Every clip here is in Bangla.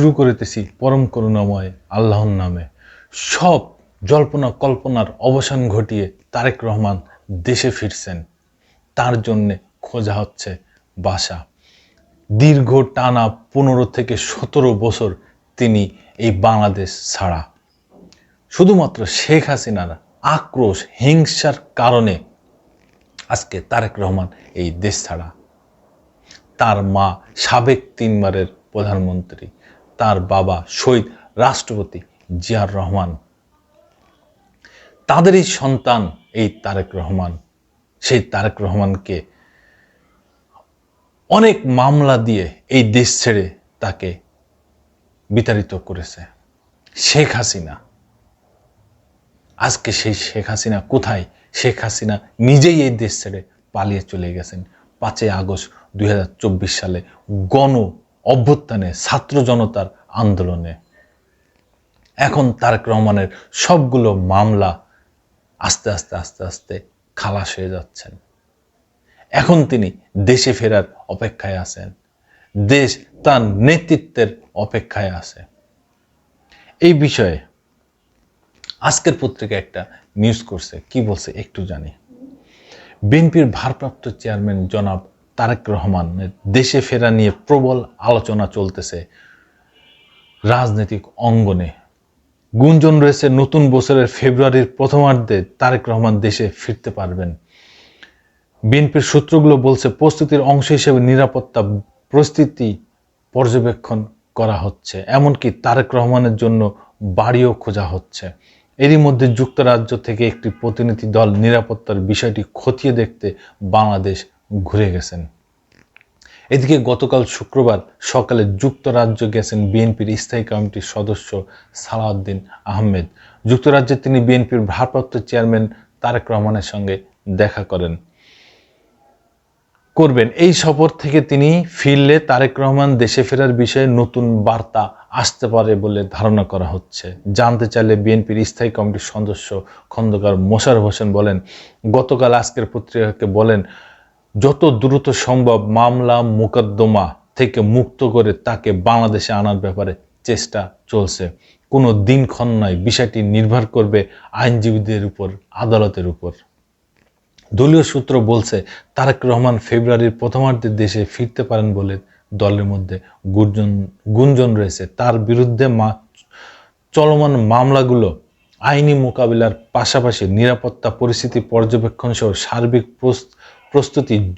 শুরু করিতেছি পরম করুণাময় আল্লাহর নামে। সব জল্পনা কল্পনার অবসান ঘটিয়ে তারেক রহমান দেশে ফিরছেন। তার জন্যে খোঁজা হচ্ছে বাসা। দীর্ঘ টানা পনেরো থেকে সতেরো বছর তিনি এই বাংলাদেশ ছাড়া। শুধুমাত্র শেখ হাসিনার আক্রোশ, হিংসার কারণে আজকে তারেক রহমান এই দেশ ছাড়া। তার মা সাবেক তিনবারের প্রধানমন্ত্রী। তার বাবা শহীদ রাষ্ট্রপতি জিয়ার রহমান। তাদেরই সন্তান এই তারেক রহমান। সেই তারেক রহমানকে অনেক মামলা দিয়ে এই দেশ ছেড়ে তাকে বিতাড়িত করেছে। শেখ হাসিনা। আজকে সেই শেখ হাসিনা কোথায়? শেখ হাসিনা নিজেই এই দেশ ছেড়ে পালিয়ে চলে গেছেন। পাঁচই আগস্ট দুই হাজার চব্বিশ সালে গণ অভ্যুত্থানে ছাত্র জনতার আন্দোলনে। এখন তারেক রহমানের সবগুলো মামলা আস্তে আস্তে আস্তে আস্তে খালাস হয়ে যাচ্ছেন। এখন তিনি দেশে ফেরার অপেক্ষায় আছেন। দেশ তার নেতৃত্বের অপেক্ষায় আছে। এই বিষয়ে আজকের পত্রিকা একটা নিউজ করছে। কি বলছে একটু জানি। বিএনপির ভারপ্রাপ্ত চেয়ারম্যান জনাব তারেক রহমানের দেশে ফেরা নিয়ে প্রবল আলোচনা চলতেছে রাজনৈতিক অঙ্গনে। গুঞ্জন রয়েছে, নতুন বছরের ফেব্রুয়ারির প্রথমার্ধে তারেক রহমান দেশে ফিরতে পারবেন। বিএনপির সূত্রগুলো বলছে, প্রস্তুতির অংশ হিসেবে নিরাপত্তা পরিস্থিতি পর্যবেক্ষণ করা হচ্ছে, এমনকি তারেক রহমানের জন্য বাড়িও খোঁজা হচ্ছে। এরই মধ্যে যুক্তরাজ্য থেকে একটি প্রতিনিধি দল নিরাপত্তার বিষয়টি খতিয়ে দেখতে বাংলাদেশ ঘুরে গেছেন। এদিকে গতকাল শুক্রবার সকালে যুক্তরাজ্য গেছেন বিএনপির স্থায়ী কমিটির সদস্য সালাউদ্দিন আহমেদ। যুক্তরাজ্যে তিনি বিএনপির ভারপ্রাপ্ত চেয়ারম্যান তারেক রহমানের সঙ্গে দেখা করেন। করবেন। এই সফর থেকে তিনি ফিরলে তারেক রহমান দেশে ফেরার বিষয়ে নতুন বার্তা আসতে পারে বলে ধারণা করা হচ্ছে। জানতে চাইলে বিএনপির স্থায়ী কমিটির সদস্য খন্দকার মোশারফ হোসেন বলেন, গতকাল আজকের পত্রিকাকে বলেন যত দ্রুত সম্ভব মামলা মোকদ্দমা থেকে মুক্ত করে তাকে বাংলাদেশে আনার ব্যাপারে চেষ্টা চলছে। কোনো দিনক্ষণ নয়, বিষয়টি নির্ভর করবে আইনজীবীদের উপর, আদালতের উপর। দলীয় সূত্র বলছে, তারেক রহমান ফেব্রুয়ারির প্রথমার্ধে দেশে ফিরতে পারেন বলে দলের মধ্যে গুঞ্জন গুঞ্জন রয়েছে। তার বিরুদ্ধে মা, চলমান মামলাগুলো আইনি মোকাবিলার পাশাপাশি নিরাপত্তা পরিস্থিতি পর্যবেক্ষণ সহ সার্বিক প্রস্তুতি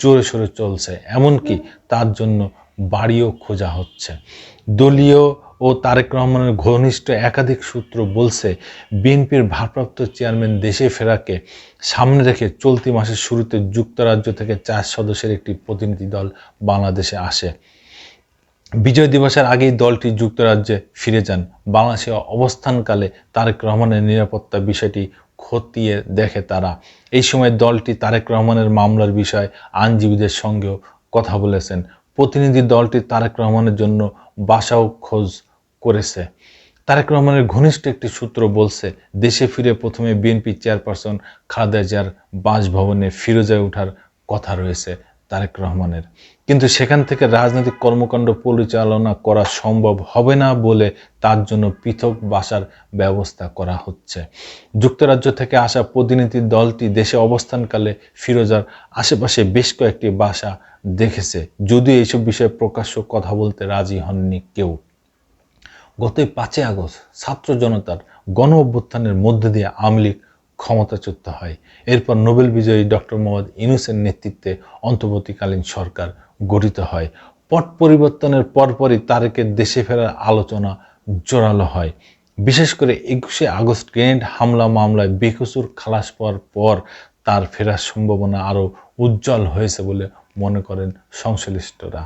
জোরে সোরে চলছে, এমনকি তার জন্য বাড়িও খোঁজা হচ্ছে। দলীয় ও তারেক রহমানের ঘনিষ্ঠ একাধিক সূত্র বলছে, বিএনপির ভারপ্রাপ্ত চেয়ারম্যান দেশে ফেরাকে সামনে রেখে চলতি মাসের শুরুতে যুক্তরাজ্য থেকে চার সদস্যের একটি প্রতিনিধি দল বাংলাদেশে আসে। বিজয় দিবসের আগেই দলটি যুক্তরাজ্যে ফিরে যান। বাংলাদেশে অবস্থানকালে তারেক রহমানের নিরাপত্তা বিষয়টি খতিয়ে দেখে তারা। এই সময় দলটি তারেক রহমানের মামলার বিষয়ে আইনজীবীদের সঙ্গেও কথা বলেছেন। প্রতিনিধি দলটি তারেক রহমানের জন্য বাসাও খোঁজ করেছে। তারেক রহমানের ঘনিষ্ঠ একটি সূত্র বলছে, দেশে ফিরে প্রথমে বিএনপি চেয়ারপারসন খালেদা জিয়ার বাসভবনে ফিরোজায় ওঠার কথা রয়েছে তারেক রহমানের। কিন্তু সেখান থেকে রাজনৈতিক কর্মকাণ্ড পরিচালনা করা সম্ভব হবে না বলে তার জন্য পৃথক বাসার ব্যবস্থা করা হচ্ছে। যুক্তরাজ্য থেকে আসা প্রতিনিধি দলটি দেশে অবস্থানকালে ফিরোজার আশেপাশে বেশ কয়েকটি বাসা দেখেছে। যদিও এইসব বিষয়ে প্রকাশ্য কথা বলতে রাজি হননি কেউ। গত পাঁচই আগস্ট ছাত্র জনতার গণ অভ্যুত্থানের মধ্যে দিয়ে আওয়ামী লীগ ক্ষমতাচ্যুত হয়। এরপর নোবেল বিজয়ী ডক্টর মোহাম্মদ ইনুসের নেতৃত্বে অন্তর্বর্তীকালীন সরকার গঠিত হয়। পট পরিবর্তনের পরপরই তারেকের দেশে ফেরার আলোচনা জোরালো হয়। বিশেষ করে একুশে আগস্ট গ্রেনেড হামলা মামলায় বেকসুর খালাস পাওয়ার পর তার ফেরার সম্ভাবনা আরও উজ্জ্বল হয়েছে বলে মনে করেন সংশ্লিষ্টরা।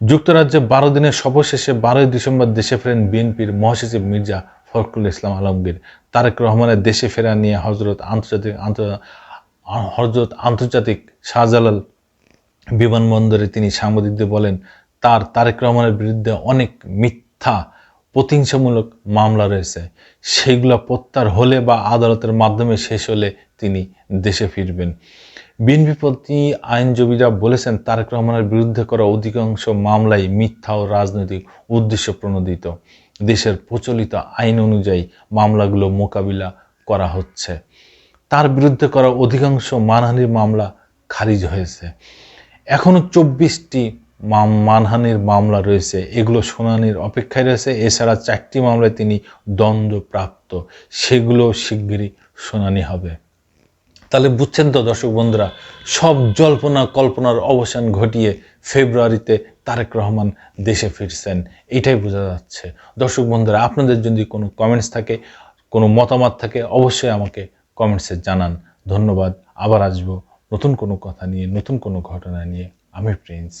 যুক্তরাজ্যে বারো দিনের সফর শেষে বারোই ডিসেম্বর দেশে ফেরেন বিএনপির মহাসচিব মির্জা ফখরুল ইসলাম আলমগীর। তারেক রহমানের দেশে ফেরা নিয়ে হজরত আন্তর্জাতিক হজরত আন্তর্জাতিক শাহজালাল বিমানবন্দরে তিনি সাংবাদিকদের বলেন, তার তারেক রহমানের বিরুদ্ধে অনেক মিথ্যা, প্রতিহিংসামূলক মামলা রয়েছে। সেইগুলো প্রত্যার হলে বা আদালতের মাধ্যমে শেষ হলে তিনি দেশে ফিরবেন। বিএনপি প্রতি আইনজীবীরা বলেছেন, তারেক রহমানের বিরুদ্ধে করা অধিকাংশ মামলাই মিথ্যা ও রাজনৈতিক উদ্দেশ্য প্রণোদিত। দেশের প্রচলিত আইন অনুযায়ী মামলাগুলো মোকাবিলা করা হচ্ছে। তার বিরুদ্ধে করা অধিকাংশ মানহানির মামলা খারিজ হয়েছে। এখনও চব্বিশটি মানহানির মামলা রয়েছে। এগুলো শুনানির অপেক্ষায় রয়েছে। এছাড়া চারটি মামলায় তিনি দণ্ডপ্রাপ্ত সেগুলো শিগগিরই শুনানি হবে। তাহলে বুঝছেন তো দর্শক বন্ধুরা, সব জল্পনা কল্পনার অবসান ঘটিয়ে ফেব্রুয়ারিতে তারেক রহমান দেশে ফিরছেন, এটাই বোঝা যাচ্ছে। দর্শক বন্ধুরা, আপনাদের যদি কোনো কমেন্টস থাকে, কোনো মতামত থাকে, অবশ্যই আমাকে কমেন্টসে জানান। ধন্যবাদ। আবার আসব নতুন কোনো কথা নিয়ে নতুন কোনো ঘটনা নিয়ে আমি প্রিন্স